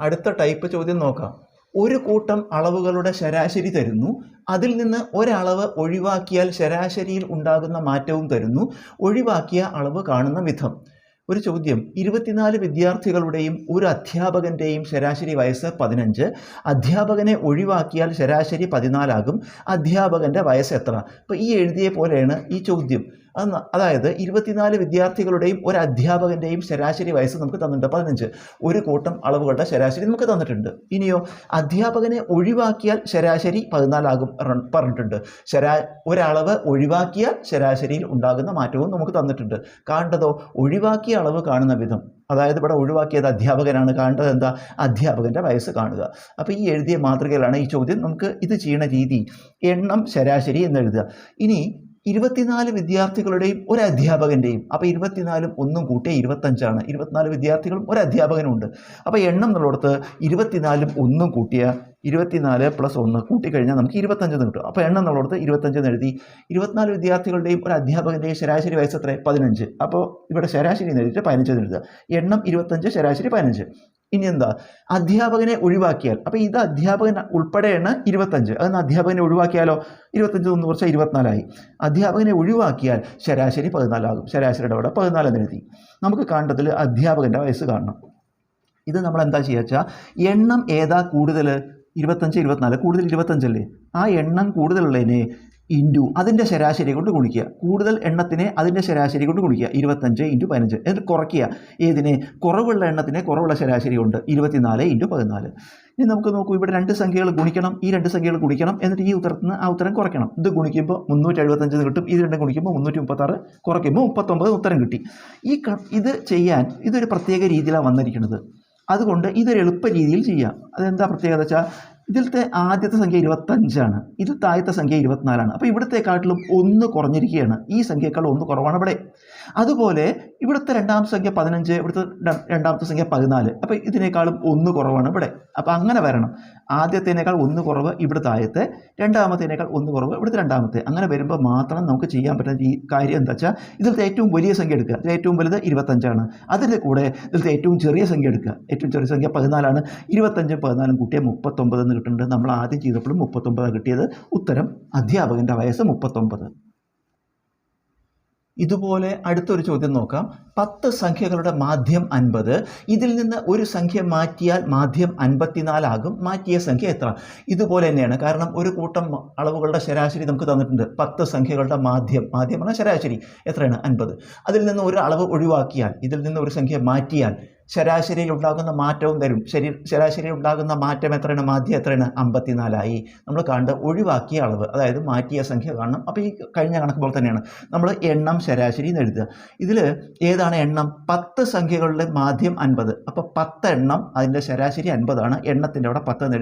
അടുത്ത ടൈപ്പ് ചോദ്യം നോക്കാം. ഒരു കൂട്ടം അളവുകളുടെ ശരാശരി തരുന്നു. അതിൽ നിന്ന് ഒരളവ് ഒഴിവാക്കിയാൽ ശരാശരിയിൽ ഉണ്ടാകുന്ന മാറ്റവും തരുന്നു. ഒഴിവാക്കിയ അളവ് കാണുന്ന വിധം ഒരു ചോദ്യം. ഇരുപത്തിനാല് വിദ്യാർത്ഥികളുടെയും ഒരു അധ്യാപകന്റെയും ശരാശരി വയസ്സ് പതിനഞ്ച്. അധ്യാപകനെ ഒഴിവാക്കിയാൽ ശരാശരി പതിനാലാകും. അധ്യാപകന്റെ വയസ്സ് എത്ര? അപ്പോൾ ഈ എഴുതിയ പോലെയാണ് ഈ ചോദ്യം. അതായത് ഇരുപത്തിനാല് വിദ്യാർത്ഥികളുടെയും ഒരു അധ്യാപകന്റെയും ശരാശരി വയസ്സ് നമുക്ക് തന്നിട്ടുണ്ട്. പതിനഞ്ച്. ഒരു കൂട്ടം അളവുകളുടെ ശരാശരി നമുക്ക് തന്നിട്ടുണ്ട്. ഇനിയോ അധ്യാപകനെ ഒഴിവാക്കിയാൽ ശരാശരി പതിനാലാകും പറഞ്ഞിട്ടുണ്ട്. ശരാ ഒരളവ് ഒഴിവാക്കിയാൽ ശരാശരിയിൽ ഉണ്ടാകുന്ന മാറ്റവും നമുക്ക് തന്നിട്ടുണ്ട്. കാണേണ്ടതോ? ഒഴിവാക്കിയ അളവ് കാണുന്ന വിധം. അതായത് ഇവിടെ ഒഴിവാക്കിയത് അധ്യാപകനാണ്. കാണേണ്ടത് എന്താ? അധ്യാപകന്റെ വയസ്സ് കാണുക. അപ്പോൾ ഈ എഴുതിയ മാതൃകയിലാണ് ഈ ചോദ്യം നമുക്ക് ഇത് ചെയ്യുന്ന രീതി. എണ്ണം ശരാശരി എന്നെഴുതുക ഇനി ഇരുപത്തിനാല് വിദ്യാർത്ഥികളുടെയും ഒരു അധ്യാപകന്റെയും അപ്പോൾ ഇരുപത്തിനാലും ഒന്നും കൂട്ടിയ ഇരുപത്തഞ്ചാണ്. ഇരുപത്തിനാല് വിദ്യാർത്ഥികളും ഒരു അധ്യാപകനും ഉണ്ട് അപ്പോൾ എണ്ണം എന്നുള്ളിടത്ത് ഇരുപത്തിനാലും ഒന്നും കൂട്ടിയ ഇരുപത്തിനാല് പ്ലസ് ഒന്ന് കൂട്ടിക്കഴിഞ്ഞാൽ നമുക്ക് ഇരുപത്തഞ്ച് എന്ന് കിട്ടും. അപ്പോൾ എണ്ണം എന്നുള്ളിടത്ത് ഇരുപത്തഞ്ച് എന്ന് എഴുതി ഇരുപത്തിനാല് വിദ്യാർത്ഥികളുടെയും ഒരു അധ്യാപകന്റെയും ശരാശരി വയസ്സ് എത്ര പതിനഞ്ച്. അപ്പോൾ ഇവിടെ ശരാശരി എന്ന് എഴുതിയിട്ട് പതിനഞ്ച് എന്ന് എഴുതുക. എണ്ണം ഇരുപത്തഞ്ച് ശരാശരി പതിനഞ്ച്. ഇനി എന്താ അധ്യാപകനെ ഒഴിവാക്കിയാൽ. അപ്പോൾ ഇത് അധ്യാപകൻ ഉൾപ്പെടെയാണ് ഇരുപത്തഞ്ച്. അതെന്ന് അധ്യാപകനെ ഒഴിവാക്കിയാലോ? ഇരുപത്തഞ്ച് ഒന്ന് കുറച്ച് ഇരുപത്തിനാലായി. അധ്യാപകനെ ഒഴിവാക്കിയാൽ ശരാശരി പതിനാലാകും. ശരാശരിയുടെ അവിടെ പതിനാല് എഴുതി നമുക്ക് കാണത്തിൽ അധ്യാപകന്റെ വയസ്സ് കാണണം. ഇത് നമ്മൾ എന്താ ചെയ്യുക വെച്ചാൽ എണ്ണം ഏതാ കൂടുതൽ? ഇരുപത്തഞ്ച് ഇരുപത്തിനാല്. കൂടുതൽ ഇരുപത്തഞ്ചല്ലേ? ആ എണ്ണം കൂടുതലുള്ളതിനെ ഇന്റു അതിന്റെ ശരാശരി കൊണ്ട് ഗുണിക്കുക. കൂടുതൽ എണ്ണത്തിനെ അതിന്റെ ശരാശരി കൊണ്ട് ഗുണിക്കുക. ഇരുപത്തഞ്ച് ഇന്റു പതിനഞ്ച്. എന്നിട്ട് കുറയ്ക്കുക. ഏതിനെ? കുറവുള്ള എണ്ണത്തിനെ കുറവുള്ള ശരാശരി കൊണ്ട് ഇരുപത്തിനാല് ഇന്റു പതിനാല്. ഇനി നമുക്ക് നോക്കൂ ഇവിടെ രണ്ട് സംഖ്യകൾ ഗുണിക്കണം. ഈ രണ്ട് സംഖ്യകൾ ഗുണിക്കണം. എന്നിട്ട് ഈ ഉത്തരത്തിൽ നിന്ന് ആ ഉത്തരം കുറയ്ക്കണം. ഇത് ഗുണിക്കുമ്പോൾ മുന്നൂറ്റി എഴുപത്തഞ്ച് കിട്ടും. ഇത് രണ്ടും ഗുണിക്കുമ്പോൾ മുന്നൂറ്റി മുപ്പത്താറ് കുറയ്ക്കുമ്പോൾ മുപ്പത്തൊമ്പത് ഉത്തരം കിട്ടി. ഈ ഇത് ചെയ്യാൻ ഇതൊരു പ്രത്യേക രീതിയിലാണ് വന്നിരിക്കുന്നത്. അതുകൊണ്ട് ഇതൊരു എളുപ്പ രീതിയിൽ ചെയ്യാം. അതെന്താ പ്രത്യേകത വെച്ചാൽ ഇതിലത്തെ ആദ്യത്തെ സംഖ്യ ഇരുപത്തഞ്ചാണ്. ഇത് താഴത്തെ സംഖ്യ ഇരുപത്തിനാലാണ്. അപ്പോൾ ഇവിടത്തെക്കാട്ടിലും ഒന്ന് കുറഞ്ഞിരിക്കുകയാണ്. ഈ സംഖ്യയേക്കാൾ ഒന്ന് കുറവാണ് ഇവിടെ. അതുപോലെ ഇവിടുത്തെ രണ്ടാമത്തെ സംഖ്യ പതിനഞ്ച് ഇവിടുത്തെ രണ്ടാമത്തെ സംഖ്യ പതിനാല്. അപ്പോൾ ഇതിനേക്കാളും ഒന്ന് കുറവാണ് ഇവിടെ. അപ്പോൾ അങ്ങനെ വരണം. ആദ്യത്തേനേക്കാൾ ഒന്ന് കുറവ് ഇവിടെ താഴത്തെ രണ്ടാമത്തേനേക്കാൾ ഒന്ന് കുറവ് ഇവിടുത്തെ രണ്ടാമത്തെ. അങ്ങനെ വരുമ്പോൾ മാത്രം നമുക്ക് ചെയ്യാൻ പറ്റുന്ന ഈ കാര്യം എന്താ വെച്ചാൽ ഇതിലത്തെ ഏറ്റവും വലിയ സംഖ്യ എടുക്കുക. ഇതിൽ ഏറ്റവും വലുത് ഇരുപത്തഞ്ചാണ്. അതിന്റെ കൂടെ ഇതിലത്തെ ഏറ്റവും ചെറിയ സംഖ്യ എടുക്കുക. ഏറ്റവും ചെറിയ സംഖ്യ പതിനാലാണ്. ഇരുപത്തഞ്ചും പതിനാലും കൂട്ടിയ മുപ്പത്തൊമ്പത് എന്ന് കിട്ടുന്നുണ്ട്. നമ്മൾ ആദ്യം ചെയ്തപ്പോഴും മുപ്പത്തൊമ്പതാണ് കിട്ടിയത്. ഉത്തരം അധ്യാപകന്റെ വയസ്സ് മുപ്പത്തൊമ്പത്. ഇതുപോലെ അടുത്തൊരു ചോദ്യം നോക്കാം. പത്ത് സംഖ്യകളുടെ മാധ്യം അൻപത്. ഇതിൽ നിന്ന് ഒരു സംഖ്യ മാറ്റിയാൽ മാധ്യം അൻപത്തിനാലാകും. മാറ്റിയ സംഖ്യ എത്ര? ഇതുപോലെ തന്നെയാണ്. കാരണം ഒരു കൂട്ടം അളവുകളുടെ ശരാശരി നമുക്ക് തന്നിട്ടുണ്ട്. പത്ത് സംഖ്യകളുടെ മാധ്യം. മാധ്യമാണ് ശരാശരി. എത്രയാണ്? അൻപത്. അതിൽ നിന്ന് ഒരു അളവ് ഒഴിവാക്കിയാൽ ഇതിൽ നിന്ന് ഒരു സംഖ്യ മാറ്റിയാൽ ശരാശരിയിൽ ഉണ്ടാകുന്ന മാറ്റവും തരും. ശരി ശരാശരിയിൽ ഉണ്ടാകുന്ന മാറ്റം എത്രയാണ്? മാധ്യം എത്രയാണ്? അമ്പത്തിനാലായി. നമ്മൾ കണ്ട് ഒഴിവാക്കിയ അളവ് അതായത് മാറ്റിയ സംഖ്യ കാണണം. അപ്പോൾ ഈ കഴിഞ്ഞ കണക്ക് പോലെ തന്നെയാണ്. നമ്മൾ എണ്ണം ശരാശരി എന്ന് എഴുതുക. ഇതിൽ ഏതാണ് എണ്ണം? പത്ത് സംഖ്യകളുടെ മാധ്യം അൻപത്. അപ്പോൾ പത്ത് എണ്ണം അതിന്റെ ശരാശരി അൻപതാണ്. എണ്ണത്തിന്റെ അവിടെ പത്ത് എന്ന്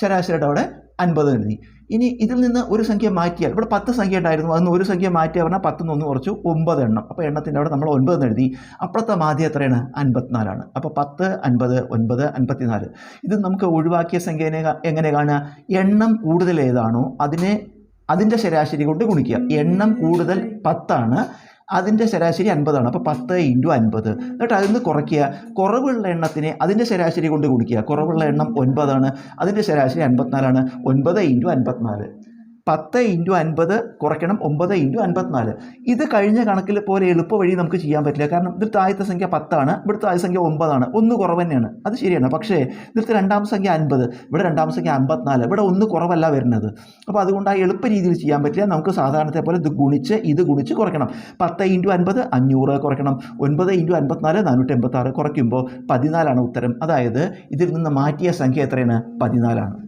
ശരാശരിയുടെ അവിടെ അൻപത് എഴുതി. ഇനി ഇതിൽ നിന്ന് ഒരു സംഖ്യ മാറ്റിയാൽ ഇവിടെ പത്ത് സംഖ്യ ഉണ്ടായിരുന്നു അതിന് ഒരു സംഖ്യ മാറ്റിയ പറഞ്ഞാൽ പത്തുനിന്ന് ഒന്ന് കുറച്ച് ഒമ്പത് എണ്ണം. അപ്പോൾ എണ്ണത്തിന്റെ അവിടെ നമ്മൾ ഒൻപത് എഴുതി. അപ്പുറത്തെ മാധ്യം എത്രയാണ്? അൻപത്തിനാലാണ്. അപ്പോൾ പത്ത് അൻപത് ഒൻപത് അൻപത്തിനാല്. ഇത് നമുക്ക് ഒഴിവാക്കിയ സംഖ്യനെ എങ്ങനെ കാണുക? എണ്ണം കൂടുതൽ ഏതാണോ അതിനെ അതിന്റെ ശരാശരി കൊണ്ട് ഗുണിക്കുക. എണ്ണം കൂടുതൽ പത്താണ് അതിന്റെ ശരാശരി അൻപതാണ്. അപ്പോൾ പത്ത് ഇന്റു അൻപത്. എന്നിട്ട് അതിൽ നിന്ന് കുറയ്ക്കുക. കുറവുള്ള എണ്ണത്തിനെ അതിന്റെ ശരാശരി കൊണ്ട് ഗുണിക്കുക. കുറവുള്ള എണ്ണം ഒൻപതാണ്. അതിന്റെ ശരാശരി അൻപത്തിനാലാണ്. ഒൻപത് ഇന്റു അൻപത്തിനാല്. പത്ത് ഇന്റു അൻപത് കുറയ്ക്കണം ഒമ്പത് ഇന്റു അൻപത്തിനാല്. ഇത് കഴിഞ്ഞ കണക്കിൽ പോലെ എളുപ്പ വഴി നമുക്ക് ചെയ്യാൻ പറ്റില്ല. കാരണം ഇതിൽ താഴത്തെ സംഖ്യ പത്താണ് ഇവിടുത്തെ ആദ്യ സംഖ്യ ഒമ്പതാണ്. ഒന്ന് കുറവ് തന്നെയാണ്. അത് ശരിയാണ്. പക്ഷേ ഇതിലത്തെ രണ്ടാമത്തെ സംഖ്യ അൻപത് ഇവിടെ രണ്ടാമത്തെ സംഖ്യ അമ്പത്തിനാല് ഇവിടെ ഒന്ന് കുറവല്ല വരുന്നത്. അപ്പോൾ അതുകൊണ്ട് ആ എളുപ്പ രീതിയിൽ ചെയ്യാൻ പറ്റില്ല. നമുക്ക് സാധാരണത്തെ പോലെ ഇത് ഗുണിച്ച് ഇത് ഗുണിച്ച് കുറയ്ക്കണം. പത്ത് ഇന്റു അൻപത് അഞ്ഞൂറ് കുറയ്ക്കണം. ഒൻപത് ഇന്റു അൻപത്തിനാല് നാനൂറ്റി എൺപത്താറ് കുറയ്ക്കുമ്പോൾ പതിനാലാണ് ഉത്തരം. അതായത് ഇതിൽ നിന്ന് മാറ്റിയ സംഖ്യ എത്രയാണ്? പതിനാലാണ്.